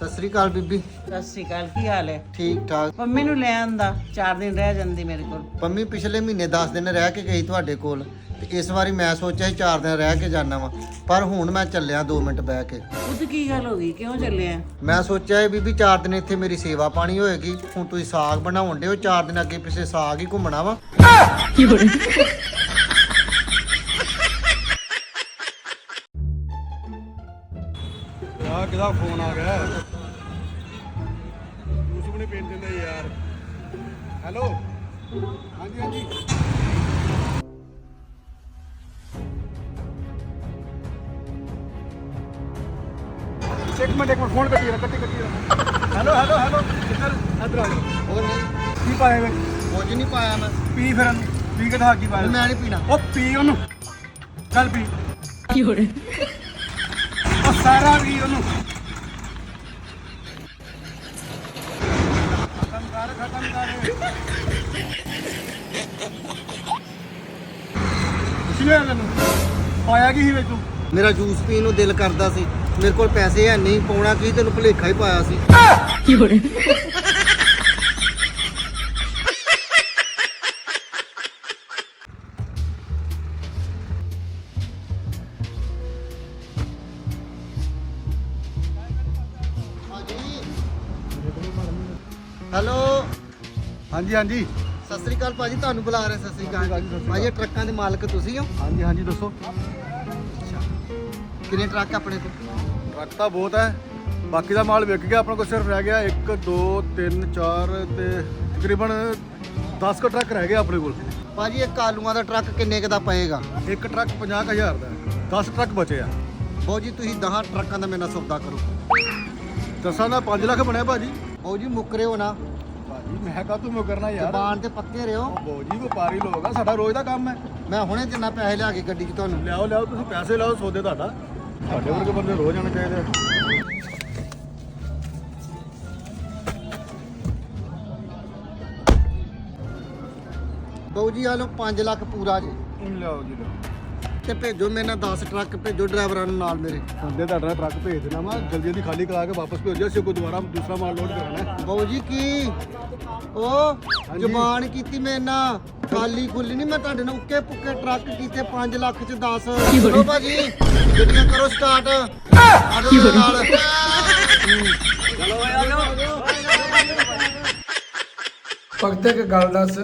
ਸਤਿ ਸ੍ਰੀ ਅਕਾਲ ਬੀਬੀ। ਸਤਿ ਸ਼੍ਰੀ ਅਕਾਲ ਕੀ ਹਾਲ ਹੈ? ਠੀਕ ਠਾਕ ਪੰਮੀ ਨੂੰ ਲੈ ਆਂਦਾ 4 ਦਿਨ ਰਹਿ ਜਾਂਦੀ ਮੇਰੇ ਕੋਲ। ਪੰਮੀ ਪਿਛਲੇ ਮਹੀਨੇ 10 ਦਿਨ ਰਹਿ ਕੇ ਗਈ ਤੁਹਾਡੇ ਕੋਲ। ਤੇ ਇਸ ਵਾਰੀ ਮੈਂ ਸੋਚਿਆ ਸੀ 4 ਦਿਨ ਰਹਿ ਕੇ ਜਾਣਾ ਵਾ। ਪਰ ਹੁਣ ਮੈਂ ਚੱਲਿਆ 2 ਮਿੰਟ ਬਹਿ ਕੇ। ਉੱਥੇ ਕੀ ਗੱਲ ਹੋ ਗਈ? ਕਿਉਂ ਚੱਲਿਆ? ਮੈਂ ਸੋਚਿਆ ਸੀ ਬੀਬੀ 4 ਦਿਨ ਇੱਥੇ ਮੇਰੀ ਸੇਵਾ ਪਾਣੀ ਹੋਏਗੀ। ਹੁਣ ਤੁਸੀਂ ਸਾਗ ਬਣਾਉਣ ਦਿਓ 4 ਦਿਨ ਅੱਗੇ ਪਿੱਛੇ ਸਾਗ ਹੀ ਘੁੰਮਣਾ ਵਾ। ਕਿਹਦਾ ਫੋਨ ਆ ਗਿਆ। ਯੂਸਫ ਨੇ ਪੇਨ ਦਿੰਦਾ ਯਾਰ। ਹੈਲੋ? ਹਾਂਜੀ ਹਾਂਜੀ। ਇੱਕ ਮਿੰਟ ਇੱਕ ਮਿੰਟ ਫੋਨ ਕੱਟੀ ਰੱਖ ਕੱਟੀ ਕੱਟੀ ਹੈਲੋ ਹੈਲੋ ਹੈਲੋ। ਕਿੱਧਰ ਇੱਧਰ ਆ ਜਾਓ। ਹੋਰ ਨਹੀਂ। ਕੀ ਪਾਏ ਵੇ? ਕੁਝ ਨਹੀਂ ਪਾਇਆ ਮੈਂ। ਪੀ ਫਿਰ ਪੀ ਕੇ ਦਿਖਾ ਕੀ ਪਾਇਆ। ਮੈਂ ਨਹੀਂ ਪੀਣਾ। ਉਹ ਪੀ ਉਹਨੂੰ। ਚੱਲ ਪੀ। ਕੀ ਹੋ ਰਿਹਾ? ਉਹ ਸਾਰਾ ਵੀ ਉਹਨੂੰ। ਖਤਮ ਕਰ ਖਤਮ ਕਰ। ਤੈਨੂੰ? ਪਾਇਆ ਕੀ ਸੀ ਵਿੱਚ? ਤੂੰ ਮੇਰਾ ਜੂਸ ਪੀਣ ਨੂੰ ਦਿਲ ਕਰਦਾ ਸੀ। ਮੇਰੇ ਕੋਲ ਪੈਸੇ ਹੈ ਨਹੀਂ ਪਾਉਣਾ ਕੀ? ਤੈਨੂੰ ਭੁਲੇਖਾ ਹੀ ਪਾਇਆ ਸੀ। ਹੈਲੋ। ਹਾਂਜੀ ਹਾਂਜੀ। ਸਤਿ ਸ੍ਰੀ ਅਕਾਲ ਭਾਜੀ ਤੁਹਾਨੂੰ ਬੁਲਾ ਰਹੇ ਸਤਿ ਸ੍ਰੀ ਅਕਾਲ ਭਾਜੀ ਇਹ ਟਰੱਕਾਂ ਦੇ ਮਾਲਕ ਤੁਸੀਂ ਹੋ? ਹਾਂਜੀ ਹਾਂਜੀ ਦੱਸੋ। ਕਿੰਨੇ ਟਰੱਕ ਆਪਣੇ ਕੋਲ ਟਰੱਕ ਤਾਂ ਬਹੁਤ ਹੈ। ਬਾਕੀ ਦਾ ਮਾਲ ਵਿਕ ਗਿਆ ਆਪਣਾ ਕੋਲ ਸਿਰਫ ਰਹਿ ਗਿਆ 1 2 3 4 ਤੇ ਤਕਰੀਬਨ 10 ਕ ਟਰੱਕ ਰਹਿ ਗਏ ਆਪਣੇ ਕੋਲ। ਭਾਜੀ ਇੱਕ ਆਲੂਆਂ ਦਾ ਟਰੱਕ ਕਿੰਨੇ ਕੁ ਦਾ ਪਏਗਾ? ਇੱਕ ਟਰੱਕ 50000 ਦਾ ਹੈ। 10 ਟਰੱਕ ਬਚੇ ਆ। ਬਾਊ ਜੀ ਤੁਸੀਂ 10 ਟਰੱਕਾਂ ਦਾ ਮੇਰੇ ਨਾਲ ਸੌਦਾ ਕਰੋ। ਦਸਾਂ ਦਾ 5 ਲੱਖ ਬਣਿਆ ਭਾਜੀ। ਬਾਊ ਜੀ ਮੁੱਕਰੇ ਹੋ ਨਾ। ਭਾਜੀ ਮੈਂ ਕਾ ਤੂੰ ਕਰਨਾ ਯਾਰ। ਜ਼ਬਾਨ ਤੇ ਪੱਕੇ ਰਿਓ ਬੋ ਜੀ ਵਪਾਰੀ ਲੋਕ ਆ ਸਾਡਾ ਰੋਜ਼ ਦਾ ਕੰਮ ਹੈ। ਮੈਂ ਹੁਣੇ ਜਿੰਨਾ ਪੈਸੇ ਲਿਆ ਕੇ ਗੱਡੀ 'ਚ ਤੁਹਾਨੂੰ। ਲਿਆਓ ਲਿਆਓ ਤੁਸੀਂ ਪੈਸੇ ਲਾਓ ਸੌਦੇ ਤੁਹਾਡਾ। ਸਾਡੇ ਵਰਗੇ ਬੰਦੇ ਰੋਜ਼ ਆਣੇ ਚਾਹੀਦੇ ਆ। ਬਾਊ ਜੀ ਆ ਲਓ 5 ਲੱਖ ਪੂਰਾ ਜੀ। ਲਿਆਓ ਜੀ ਲਿਆਓ। ਤੇ ਭੇਜੋ ਮੇਰੇ ਨਾਲ 10 ਟਰੱਕ ਭੇਜੋ ਡਰਾਈਵਰਾਂ ਨੂੰ ਨਾਲ ਮੇਰੇ। ਬੰਦੇ ਤੁਹਾਡਾ ਟਰੱਕ ਭੇਜ ਦੇਣਾ ਵਾ ਜਲਦੀ ਜਲਦੀ ਖਾਲੀ ਕਰਾ ਕੇ ਵਾਪਸ ਭੇਜੋ ਅਸੀਂ ਕੋਈ ਦੁਬਾਰਾ ਦੂਸਰਾ ਮਾਲ ਲੋਡ ਕਰਾਣਾ ਹੈ। ਬਾਊ ਜੀ ਕੀ? ਉਹ ਜ਼ਬਾਨ ਕੀਤੀ ਮੇਰੇ ਨਾਲ। ਖਾਲੀ ਖੁੱਲੀ ਨਹੀਂ ਮੈਂ ਤੁਹਾਡੇ ਨਾਲ ਉੱਕੇ ਪੁੱਕੇ ਟਰੱਕ ਕੀਤੇ 5 ਲੱਖ ਚ 10 ਚਲੋ ਭਾਜੀ ਗੱਡੀਆਂ ਕਰੋ ਸਟਾਰਟ ਆਜੋ ਨਾਲ ਭਗਤ ਇੱਕ ਗੱਲ ਦੱਸ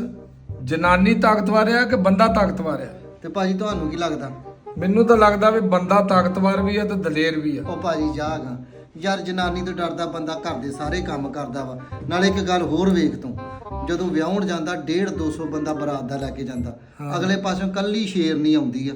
ਜਨਾਨੀ ਤਾਕਤਵਰ ਆ ਕਿ ਬੰਦਾ ਤਾਕਤਵਰ ਆ? ਤੇ ਭਾਜੀ ਤੁਹਾਨੂੰ ਕੀ ਲੱਗਦਾ? ਮੈਨੂੰ ਤਾਂ ਲੱਗਦਾ ਵੀ ਬੰਦਾ ਤਾਕਤਵਰ ਵੀ ਆ ਤੇ ਦਲੇਰ ਵੀ ਆ। ਉਹ ਭਾਜੀ ਜਾਗਾ। ਯਾਰ ਜਨਾਨੀ ਤੋਂ ਡਰਦਾ ਬੰਦਾ ਘਰ ਦੇ ਸਾਰੇ ਕੰਮ ਕਰਦਾ ਵਾ। ਨਾਲੇ ਇੱਕ ਗੱਲ ਹੋਰ ਵੇਖ ਤੂੰ। ਜਦੋਂ ਵਿਆਹਣ ਜਾਂਦਾ 1.5 200 ਬੰਦਾ ਬਰਾਤ ਦਾ ਲੈ ਕੇ ਜਾਂਦਾ। ਅਗਲੇ ਪਾਸੋਂ ਕੱਲੀ ਸ਼ੇਰਨੀ ਆਉਂਦੀ ਆ।